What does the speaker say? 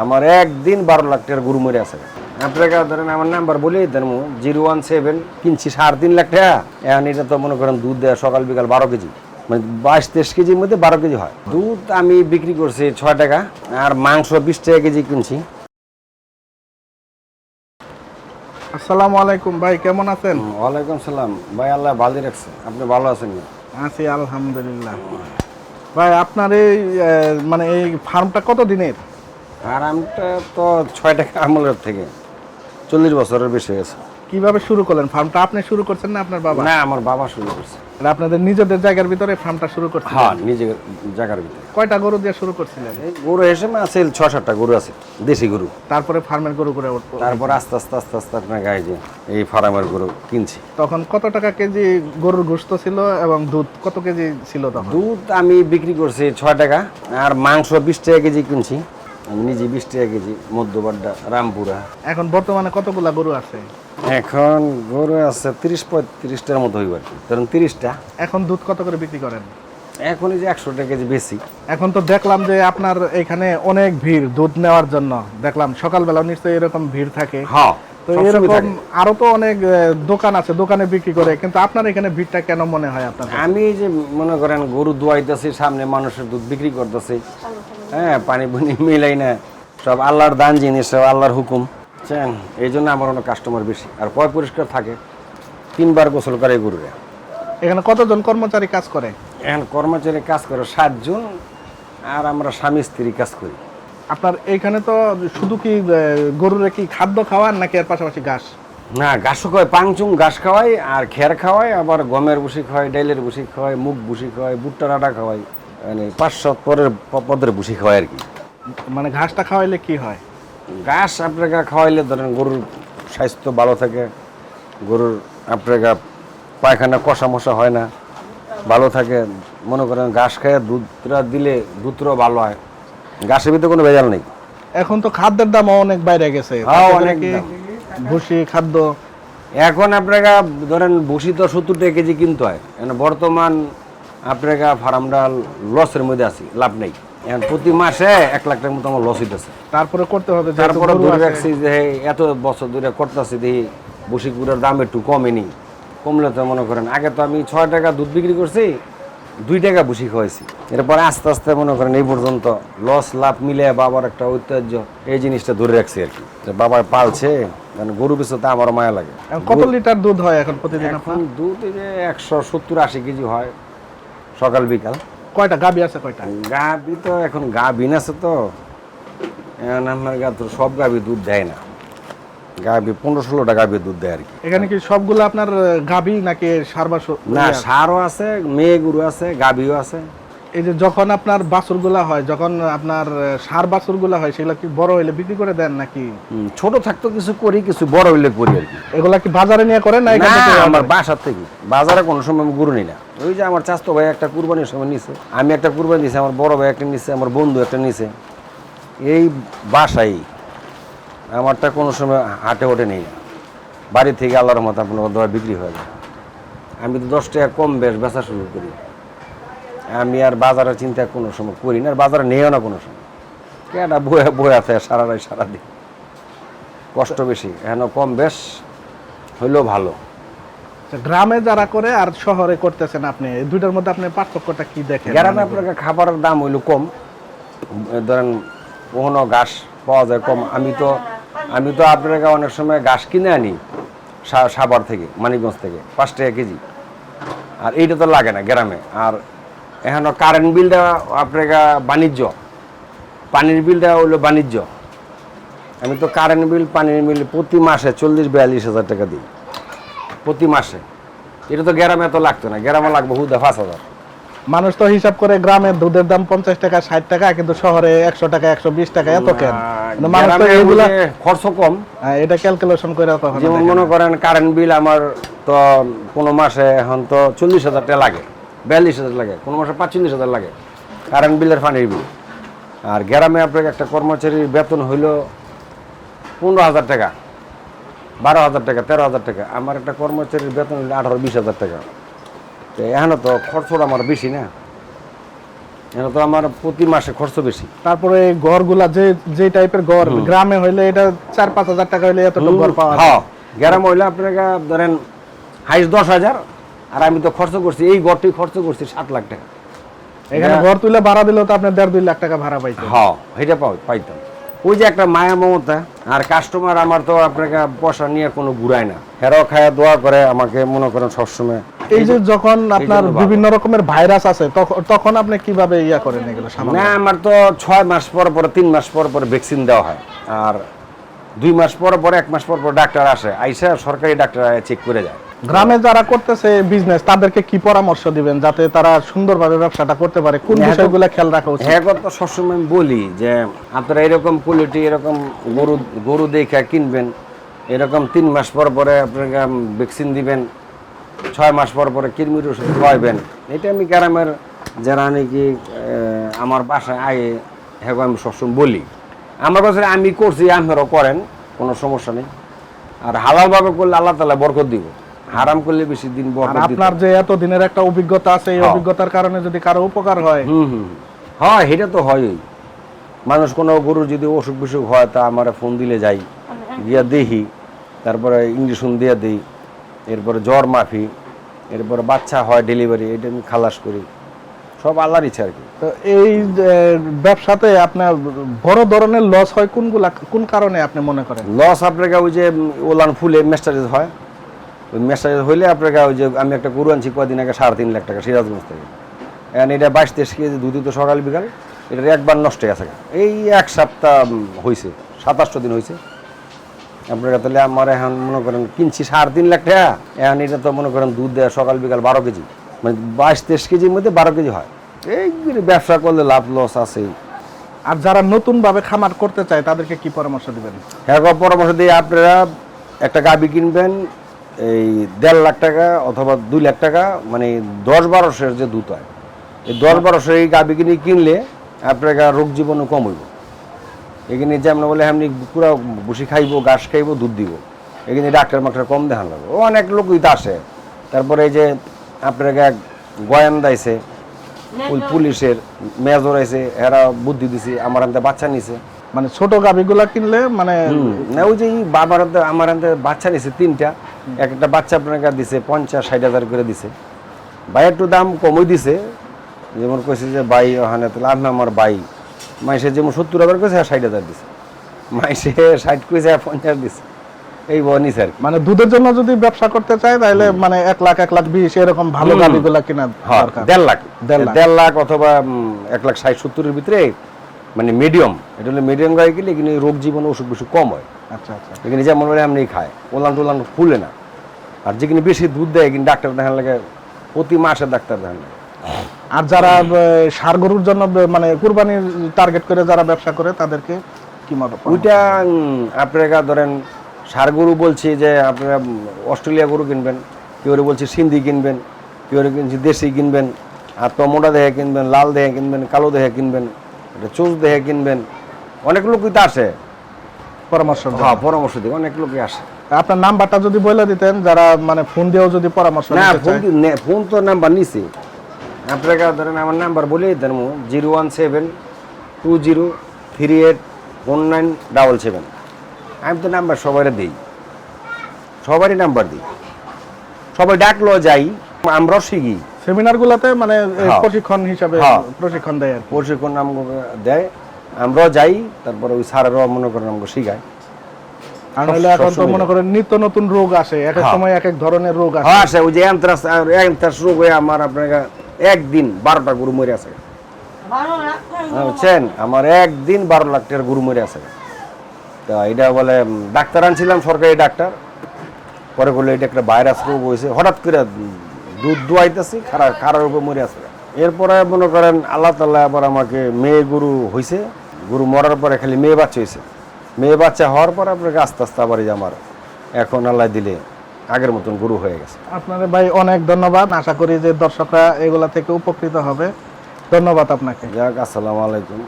আমার একদিন বারো লাখ টাকার গরু মরে আছে। আপনাকে ধরেন আমার নাম্বার বলে দেন জিরো ওয়ান সেভেন কিনছি সাড়ে তিন লাখ টাকা। এখন এটা তো মনে করেন দুধ দেয় সকাল বিকাল বারো কেজি। মানে বাইশ তেইশ কেজির মধ্যে বারো কেজি হয়। দুধ আমি বিক্রি করছি ছয় টাকা আর মাংস বিশ টাকা কেজি কিনছি। আসসালামু আলাইকুম ভাই কেমন আছেন? ওয়ালাইকুম সালাম। ভাই আল্লাহ ভালো রাখছে। আপনি ভালো আছেন? আছি আলহামদুলিল্লাহ। ভাই আপনার এই মানে এই ফার্মটা কত দিনের আর আমটা তো ছয় টাকা আমলের থেকে। চল্লিশ বছরের বেশি গেছে। কীভাবে শুরু করলেন? ফার্মটা আপনি শুরু করছেন না আপনার বাবা? না আমার বাবা শুরু করছে। আর আপনাদের নিজেদের জায়গার ভিতরে ফার্মটা শুরু করছেন হ্যাঁ নিজের জায়গার ভিতরে। কয়টা গরু দিয়ে শুরু করছিলেন? এই গরু হিসেবে আছে ছ সাতটা গরু আছে দেশি গরু। তারপরে ফার্মের গরু করে উঠবো তারপর আস্তে আস্তে আস্তে আস্তে আপনার গায়ে যে এই ফার্মের গরু কিনছি। তখন কত টাকা কেজি গরুর গোস্ত ছিল এবং দুধ কত কেজি ছিল তখন? দুধ আমি বিক্রি করছি ছয় টাকা আর মাংস বিশ টাকা কেজি কিনছি। আমি নিজে বিশ টাকা কেজি মধ্যবাড্ডা রামপুরা। এখন বর্তমানে কতগুলা গরু আছে? এখন গরু আছে তিরিশ পঁয়ত্রিশটার মতো হইব আর কি। ধরুন তিরিশটা। এখন দুধ কত করে বিক্রি করেন? এখন এই যে একশো টাকা কেজি বেশি। এখন তো দেখলাম যে আপনার এখানে অনেক ভিড় দুধ নেওয়ার জন্য। দেখলাম সকালবেলা নিশ্চয়ই এরকম ভিড় থাকে। হ্যাঁ তো এরকম আরও তো অনেক দোকান আছে দোকানে বিক্রি করে। কিন্তু আপনার এখানে ভিড়টা কেন মনে হয় আপনার আমি যে মনে করেন গরু দুয়াইতেছি সামনে মানুষের দুধ বিক্রি করতেছি। হ্যাঁ পানি বুনি মিলাই না। সব আল্লাহর দান জিনিস সব আল্লাহর হুকুম। বুঝছেন? এই জন্য আমার অনেক কাস্টমার বেশি। আর পয় পরিষ্কার থাকে তিনবার গোসল করে গরুরে। এখানে কতজন কর্মচারী কাজ করে? এখন কর্মচারী কাজ করে সাতজন আর আমরা স্বামী স্ত্রী কাজ করি। আপনার এইখানে তো শুধু কি গরুরে কি খাদ্য খাওয়ান নাকি এর পাশাপাশি ঘাস? না ঘাসও খাওয়াই পাংচুং ঘাস খাওয়াই আর খের খাওয়াই আবার গমের বুসি খাওয়াই ডাইলের বুসি খাওয়াই মুগ বুসি খাওয়াই ভুট্টার আটা খাওয়াই মানে পাঁচ সাত পরের পদের বুসি খাওয়াই আর কি। মানে ঘাসটা খাওয়াইলে কি হয়? ঘাস আপনাকে খাওয়াইলে ধরেন গরুর স্বাস্থ্য ভালো থাকে গরুর আপনাকে পায়খানা কষা মশা হয় না ভালো থাকে। মনে করেন ঘাস খেয়ে দুধটা দিলে দুধটাও ভালো হয়। ঘাসের ভিতরে কোনো ভেজাল নেই। এখন তো খাদ্যের দামও অনেক বাইরে গেছে। হ্যাঁ, অনেক ভুসি খাদ্য? এখন আপনাকে ধরেন বসি তো সত্তর টাকা কেজি কিনতে হয়। বর্তমান আপনাকে ফার্মটা লসের মধ্যে আছি লাভ নেই। এখন প্রতি মাসে এক লাখ টাকার মতো আমার লস হইতেছে। তারপরে করতে হবে তারপরে ধরে রাখছি যে এত বছর ধরে করতেছি দেখি বসি গুড়ের দাম একটু কমেনি। কমলে তো মনে করেন আগে তো আমি ছয় টাকা দুধ বিক্রি করছি দুই টাকা বসি খাওয়াইছি এরপরে আস্তে আস্তে মনে করেন এই পর্যন্ত লস লাভ মিলে বাবার একটা ঐতিহ্য এই জিনিসটা ধরে রাখছি আর কি। যে বাবা পালছে মানে গরু পিছতে আমার মায়া লাগে। কত লিটার দুধ হয় এখন প্রতিদিন এখন দুধ একশো সত্তর আশি কেজি হয়। সকাল বিকাল। কয়টা? গাবি আছে কয়টা? গাবি তো এখন গাবিন আছে তো। এখন আমার গা তো সব গাবি দুধ দেয় না। গাবি পনেরো ষোলোটা গাবি দুধ দেয় আর কি। এখানে কি সবগুলো আপনার গাবি নাকি সার না সারও আছে মেয়ে গরু আছে গাবিও আছে। এই যে যখন আপনার বাছুরগুলা হয় যখন আপনার সার বাছুরগুলা হয় সেগুলো কি বড় হইলে বিক্রি করে দেন নাকি? ছোট থাকতো কিছু করি কিছু বড় হইলে করি আর কি। এগুলা কি বাজারে নিয়ে করেন না এখান থেকে? আমার বাসার থেকে। বাজারে কোনো সময় আমি গরু নিই না। ওই যে আমার চাস্তো ভাই একটা কুরবানির সময় নিছে। আমি একটা কুরবানি দিছি আমার বড় ভাই একটা নিছে আমার বন্ধু একটা নিছে। এই বাসাই আমারটা কোনো সময় হাটে ওঠে নেই। না বাড়ি থেকে আল্লাহর মতো আপনার বিক্রি হয়ে যায়। আমি তো দশ টাকা কম বেশ বেচা শুরু করি। আমি আর বাজারের চিন্তা কোনো সময় করি না আর বাজারে নেও না কোনো সময়। কেটা বয়ে বয়ে আছে সারা রাত সারাদিন। কষ্ট বেশি এখন কম বেশ হইলেও ভালো। গ্রামে যারা করে আর শহরে করতেছেন আপনি এই দুইটার মধ্যে আপনি পার্থক্যটা কি দেখেন? গ্রামে আপনাকে খাবারের দাম হইল কম। ধরেন কখনো ঘাস পাওয়া যায় কম। আমি তো আমি তো আপনাকে অনেক সময় ঘাস কিনে আনি সা- সাভার থেকে মানিকগঞ্জ থেকে পাঁচ টাকা কেজি। আর এইটা তো লাগে না গ্রামে। আর এখন কারেন্ট বিলটা আপনাকে বাণিজ্য। পানির বিলটা হইল বাণিজ্য। আমি তো কারেন্ট বিল পানির বিল প্রতি মাসে চল্লিশ বিয়াল্লিশ হাজার টাকা দিই। প্রতি মাসে। এটা তো গ্রামে তো লাগতো না। গ্রামে লাগবে হুদা পাঁচ হাজার। মানুষ তো হিসাব করে গ্রামে দুধের দাম পঞ্চাশ টাকা ষাট টাকা কিন্তু শহরে একশো টাকা একশো বিশ টাকা এত কেন? মানুষ তো এগুলা খরচ কম। হ্যাঁ, এটা ক্যালকুলেশন করে যেমন মনে করেন কারেন্ট বিল আমার তো কোনো মাসে এখন তো চল্লিশ হাজার টাকা লাগে। বিয়াল্লিশ হাজার লাগে কোনো মাসে পাঁচচল্লিশ হাজার লাগে কারেন্ট বিলের পানির বিল। আর গ্রামে আপনার একটা কর্মচারীর বেতন হইল পনেরো হাজার টাকা বারো হাজার টাকা তেরো হাজার টাকা। আমার একটা কর্মচারীর বেতন হইল আঠারো বিশ হাজার টাকা। তো এখানে তো খরচটা আমার বেশি না। এটা তো আমার প্রতি মাসে খরচ বেশি। তারপরে এই ঘরগুলা যে যে টাইপের ঘর গ্রামে হইলে এটা চার পাঁচ হাজার টাকা হইলে এতটুকু ঘর পাওয়া যায়। হ্যাঁ গ্রাম হইলে আপনাকে ধরেন হাইস দশ হাজার আর আমি তো খরচ করছি এই ঘরটি খরচ করছি সাত লাখ টাকা। এখানে ঘর তুলে ভাড়া দিলেও তো আপনি দেড় দুই লাখ টাকা ভাড়া পাইতেন। হ্যাঁ পাই পাইতাম। ওই যে একটা মায়া মমতা আর কাস্টমার আমার তো আপনাকে পয়সা নিয়ে কোনো ঘুরায় না। হেরাও খায়া দোয়া করে আমাকে মনে করেন সবসময়। এই যে যখন আপনার বিভিন্ন রকমের ভাইরাস আছে তখন আপনি কীভাবে ইয়া করেন এগুলো না আমার তো ছয় মাস পর পর তিন মাস পর পর ভ্যাকসিন দেওয়া হয়। আর দুই মাস পর পর এক মাস পর পর ডাক্তার আসে আইসা সরকারি ডাক্তার চেক করে যায়। গ্রামে যারা করতেছে বিজনেস তাদেরকে কি পরামর্শ দিবেন যাতে তারা সুন্দরভাবে ব্যবসাটা করতে পারে? কোন হ্যাঁ, বিষয়গুলো খেয়াল রাখা উচিত? হ্যাঁ কথা সবসময় আমি বলি যে আপনারা এরকম কোয়ালিটি এরকম গরু গরু দেখে কিনবেন এরকম তিন মাস পর পরে আপনাকে ভ্যাকসিন দিবেন ছয় মাস পর পরে কৃমির ওষুধ খাওয়াইবেন। এটা আমি গ্রামের যারা নাকি আমার বাসায় আয়ে হ্যাঁ আমি সবসময় বলি। আমার কাছে আমি করছি আপনারাও করেন কোনো সমস্যা নেই। আর হালালভাবে করলে আল্লাহ তালা বরকত দিব। হারাম করলে বেশি দিন বরকত আপনার যে এত দিনের একটা অভিজ্ঞতা আছে এই। অভিজ্ঞতার কারণে যদি কারও উপকার হয়। হুম হুম হয় সেটা তো হয়ই। মানুষ কোনো গরুর যদি অসুখ বিসুখ হয় তা আমার ফোন দিলে যাই গিয়া দেখি তারপরে ইঞ্জেকশন দিয়ে দিই এরপরে জ্বর মাফি এরপরে বাচ্চা হয় ডেলিভারি এটা আমি খালাস করি। সব আল্লাহর ইচ্ছা আর কি। তো এই ব্যবসাতে আপনার বড় ধরনের লস হয় কোনগুলা কোন কারণে আপনি মনে করেন? লস আপনাকে ওই যে ওলান ফুলে মেস্টারেজ হয়। ওই মেস্টারেজ হইলে আপনাকে ওই যে আমি একটা গরু আনছি কদিন আগে সাড়ে তিন লাখ টাকা সিরাজগঞ্জ থেকে। এখন এটা বাইশ তেইশ কেজি দুধ তো সকাল বিকাল এটা একবার নষ্ট হয়ে গেছে এই এক সপ্তাহ হয়েছে সাতাশটো দিন হয়েছে আপনাকে তাহলে আমার এখন মনে করেন কিনছি সাড়ে তিন লাখ টাকা এখন এটা তো মনে করেন দুধ দেয় সকাল বিকাল বারো কেজি। মানে বাইশ তেইশ কেজির মধ্যে বারো কেজি হয়। এই ব্যবসা করলে লাভ লস আছেই। আর যারা নতুন ভাবে খামার করতে চায় তাদেরকে কি পরামর্শ দিবেন? হ্যাঁ পরামর্শ দিয়ে আপনারা একটা গাবি কিনবেন এই দেড় লাখ টাকা অথবা দুই লাখ টাকা মানে দশ বারোশের যে দুধ হয় এই দশ বারোশের এই গাবি কিনে কিনলে আপনার রোগ জীবাণু কম হইব। এখানে যেমন বলে এমনি পুরো বসি খাইবো ঘাস খাইবো দুধ দিব। এখানে ডাক্তার মাক্তার কম দেখান লাগবে। ও অনেক লোকই তো আসে। তারপরে এই যে আপনার এক গোয়েন্দা আইছে ওই পুলিশের মেজর আইছে এরা বুদ্ধি দিছে আমার আনতে বাচ্চা নিছে। মানে ছোট গাভিগুলা কিনলে মানে না ওই যে বাবার হাতে আমার হাতে বাচ্চা নিছে তিনটা এক একটা বাচ্চা আপনাকে দিছে পঞ্চাশ ষাট হাজার করে দিছে। ভাই একটু দাম কমই দিছে। যেমন কইছে যে ভাই ওখানে তাহলে আমি আমার ভাই। মাইসে যেমন সত্তর হাজার কইছে আর ষাট হাজার দিছে। মাইসে ষাট কইছে আর পঞ্চাশ দিছে। এই বউ নিছে আর মানে দুধের জন্য যদি ব্যবসা করতে চায় তাহলে মানে এক লাখ এক লাখ বিশ এরকম ভালো হুম। গাভিগুলা কিনা হ্যাঁ, দরকার। দেড় লাখ। দেড় লাখ। অথবা এক লাখ ষাট সত্তরের ভিতরে মানে মিডিয়াম এটা হলো মিডিয়াম কিনলে কিন্তু রোগ জীবন অসুখ বিসুখ কম হয়। আচ্ছা আচ্ছা। এখানে যেমন বলে এমনি খায়। ওলান টোলান ফুলে না। আর যেখানে বেশি দুধ দেয় কিন্তু ডাক্তার দেখান লাগে প্রতি মাসে ডাক্তার দেখান লাগে। আর যারা ষাঁড় গরুর জন্য মানে কুরবানির টার্গেট করে যারা ব্যবসা করে তাদেরকে কি মত ওইটা আপনারা ধরেন সার গরু বলছি যে আপনারা অস্ট্রেলিয়া গরু কিনবেন কেউ বলছি সিন্ধি কিনবেন কেউ কিনছি দেশি কিনবেন আর টমোটা দেহে কিনবেন লাল দেহে কিনবেন কালো দেহে কিনবেন এটা চোষ দেহে কিনবেন অনেক লোকই তো আসে। পরামর্শ। হ্যাঁ পরামর্শ দিই অনেক লোকই আসে। আপনার নাম্বারটা যদি বলে দিতেন যারা মানে ফোন দিয়েও যদি পরামর্শ না ফোন ফোন তো নাম্বার নিছি। আপনাকে ধরেন আমার নাম্বার বলেই দেন zero one seven two zero three eight one nine double seven. আমি তো নাম্বার সবাই দিই। সবারই নাম্বার দিই। সবাই ডাকলো যাই। আমরাও শিখি সেমিনার গুলাতে মানে হ্যাঁ। প্রশিক্ষণ হিসাবে হ্যাঁ। প্রশিক্ষণ দেয় আর প্রশিক্ষণ নাম দেয়। আমরাও যাই তারপরে ওই স্যারেরাও মনে করেন আমাকে শিখায়। আর এখন তো মনে করেন নিত্য নতুন রোগ আসে এক এক হ্যাঁ। সময় এক এক ধরনের রোগ আসে। আসে। ওই যে অ্যান্থ্রাস অ্যান্থ্রাস রোগ আমার আপনাকে একদিন বারোটা গরু মরে আছে। বুঝছেন? আমার একদিন বারো লাখ টাকার গরু মরে আছে। তা এটা বলে ডাক্তার আনছিলাম সরকারি ডাক্তার। পরে বলল এটা একটা ভাইরাস রোগ হয়েছে হঠাৎ করে দুধ দোয়াইতেছি খারা খারার উপর মরে আছে। এরপরে মনে করেন আল্লাহ তাল্লাহ আবার আমাকে মেয়ে গরু হয়েছে গরু মরার পরে খালি মেয়ে বাচ্চা হয়েছে মেয়ে বাচ্চা হওয়ার পর আপনাকে আস্তে আস্তে আবার এই আমার এখন আল্লাহ দিলে আগের মতন গরু হয়ে গেছে। আপনাদের ভাই অনেক ধন্যবাদ। আশা করি যে দর্শকরা এগুলা থেকে উপকৃত হবে। ধন্যবাদ আপনাকে। যাক আসসালামু আলাইকুম।